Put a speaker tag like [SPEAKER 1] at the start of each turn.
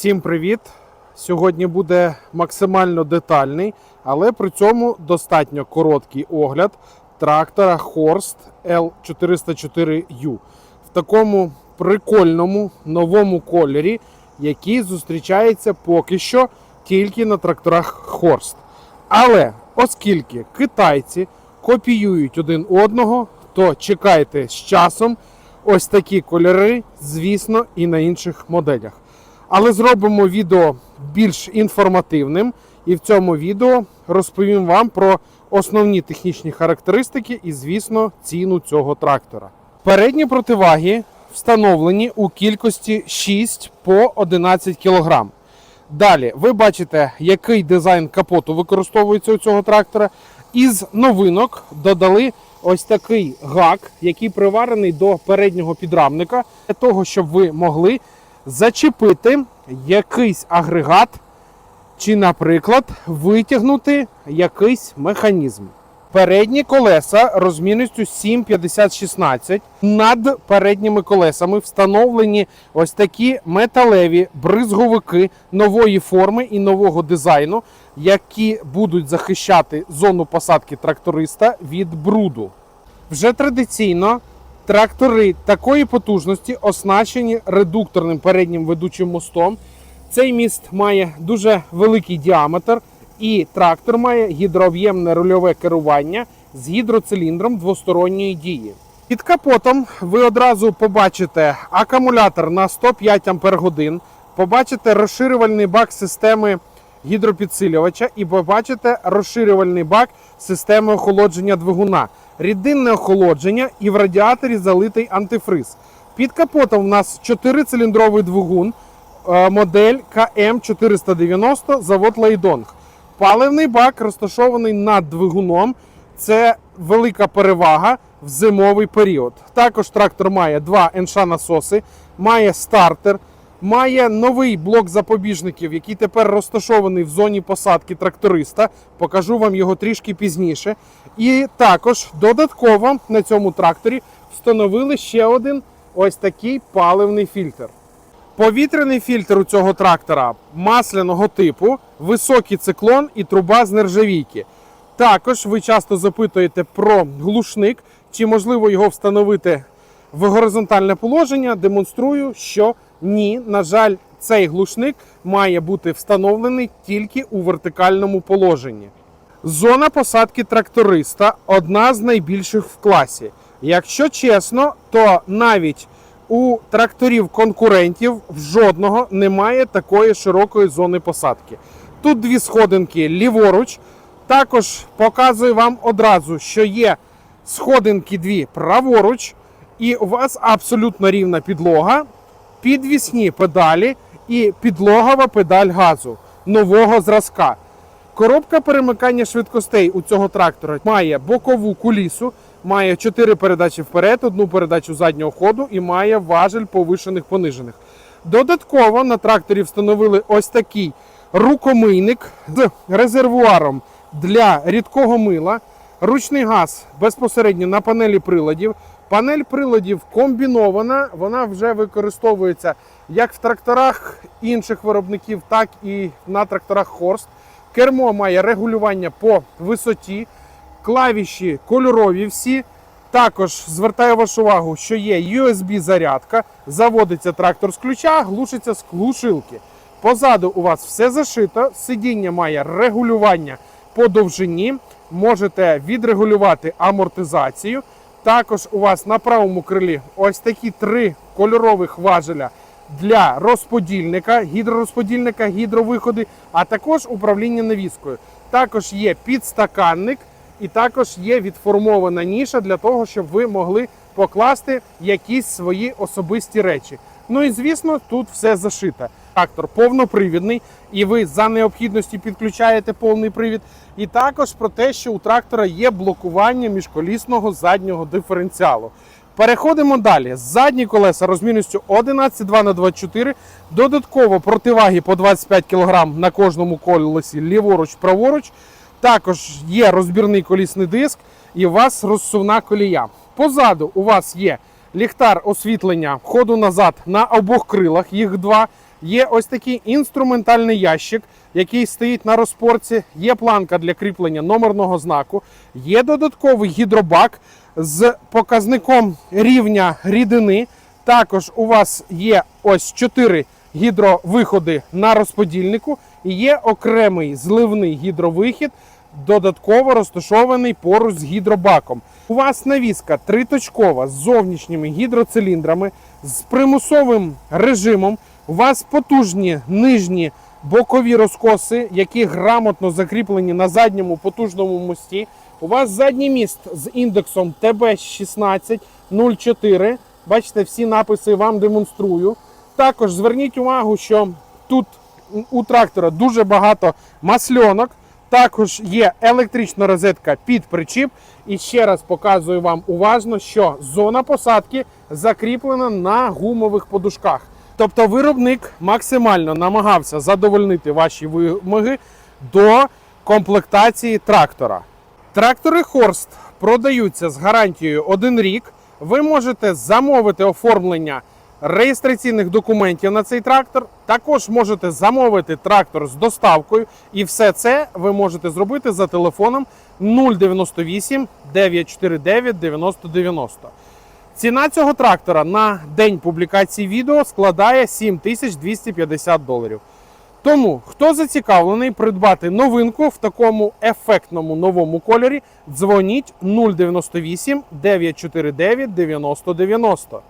[SPEAKER 1] Всім привіт! Сьогодні буде максимально детальний, але при цьому достатньо короткий огляд трактора Horst L404U в такому прикольному новому кольорі, який зустрічається поки що тільки на тракторах Horst. Але оскільки китайці копіюють один одного, то чекайте з часом ось такі кольори, звісно, і на інших моделях. Але зробимо відео більш інформативним, і в цьому відео розповім вам про основні технічні характеристики і, звісно, ціну цього трактора. Передні противаги встановлені у кількості 6 по 11 кг. Далі ви бачите, який дизайн капоту використовується у цього трактора. Із новинок додали ось такий гак, який приварений до переднього підрамника, для того, щоб ви могли зачепити якийсь агрегат, чи, наприклад, витягнути якийсь механізм. Передні колеса розмірністю 7,50-16. Над передніми колесами встановлені ось такі металеві бризговики нової форми і нового дизайну, які будуть захищати зону посадки тракториста від бруду. Вже традиційно трактори такої потужності оснащені редукторним переднім ведучим мостом. Цей міст має дуже великий діаметр, і трактор має гідрооб'ємне рульове керування з гідроциліндром двосторонньої дії. Під капотом ви одразу побачите акумулятор на 105 Ах, побачите розширювальний бак системи гідропідсилювача і побачите розширювальний бак системи охолодження двигуна, рідинне охолодження і в радіаторі залитий антифриз. Під капотом у нас 4-циліндровий двигун, е, модель КМ490, завод Лайдонг. Паливний бак розташований над двигуном. Це велика перевага в зимовий період. Також трактор має два НШ насоси, має стартер, має новий блок запобіжників, який тепер розташований в зоні посадки тракториста. Покажу вам його трішки пізніше. І також додатково на цьому тракторі встановили ще один ось такий паливний фільтр. Повітряний фільтр у цього трактора масляного типу, високий циклон і труба з нержавійки. Також ви часто запитуєте про глушник, чи можливо його встановити в горизонтальне положення. Демонструю, що ні. На жаль, цей глушник має бути встановлений тільки у вертикальному положенні. Зона посадки тракториста одна з найбільших в класі. Якщо чесно, то навіть у тракторів конкурентів в жодного немає такої широкої зони посадки. Тут дві сходинки ліворуч. Також показую вам одразу, що є сходинки дві праворуч, і у вас абсолютно рівна підлога, підвісні педалі і підлогова педаль газу нового зразка. Коробка перемикання швидкостей у цього трактора має бокову кулісу, має 4 передачі вперед, одну передачу заднього ходу і має важель повишених понижених. Додатково на тракторі встановили ось такий рукомийник з резервуаром для рідкого мила, ручний газ безпосередньо на панелі приладів. Панель приладів комбінована, вона вже використовується як в тракторах інших виробників, так і на тракторах Хорст. Кермо має регулювання по висоті, клавіші кольорові всі. Також звертаю вашу увагу, що є USB-зарядка, заводиться трактор з ключа, глушиться з глушилки. Позаду у вас все зашито, сидіння має регулювання по довжині, можете відрегулювати амортизацію. Також у вас на правому крилі ось такі три кольорових важеля для розподільника, гідророзподільника, гідровиходи, а також управління навіскою. Також є підстаканник і також є відформована ніша для того, щоб ви могли покласти якісь свої особисті речі. Ну і звісно, тут все зашите. Трактор повнопривідний, і ви за необхідності підключаєте повний привід. І також про те, що у трактора є блокування міжколісного заднього диференціалу. Переходимо далі. Задні колеса розмірністю 11,2 на 24 Додатково противаги по 25 кг на кожному колесі ліворуч, праворуч. Також є розбірний колісний диск і у вас розсувна колія. Позаду у вас є ліхтар освітлення ходу назад на обох крилах, їх два. Є ось такий інструментальний ящик, який стоїть на розпорці. Є планка для кріплення номерного знаку. Є додатковий гідробак з показником рівня рідини. Також у вас є ось 4 гідровиходи на розподільнику і є окремий зливний гідровихід, додатково розташований поруч з гідробаком. У вас навіска триточкова з зовнішніми гідроциліндрами, з примусовим режимом. У вас потужні нижні бокові розкоси, які грамотно закріплені на задньому потужному мості. У вас задній міст з індексом TB1604. Бачите, всі написи вам демонструю. Також зверніть увагу, що тут у трактора дуже багато масльонок. Також є електрична розетка під причіп. І ще раз показую вам уважно, що зона посадки закріплена на гумових подушках. Тобто виробник максимально намагався задовольнити ваші вимоги до комплектації трактора. Трактори Хорст продаються з гарантією 1 рік. Ви можете замовити оформлення реєстраційних документів на цей трактор. Також можете замовити трактор з доставкою, і все це ви можете зробити за телефоном 098 949 9090. Ціна цього трактора на день публікації відео складає 7250 доларів. Тому, хто зацікавлений придбати новинку в такому ефектному новому кольорі, дзвоніть 098 949 9090.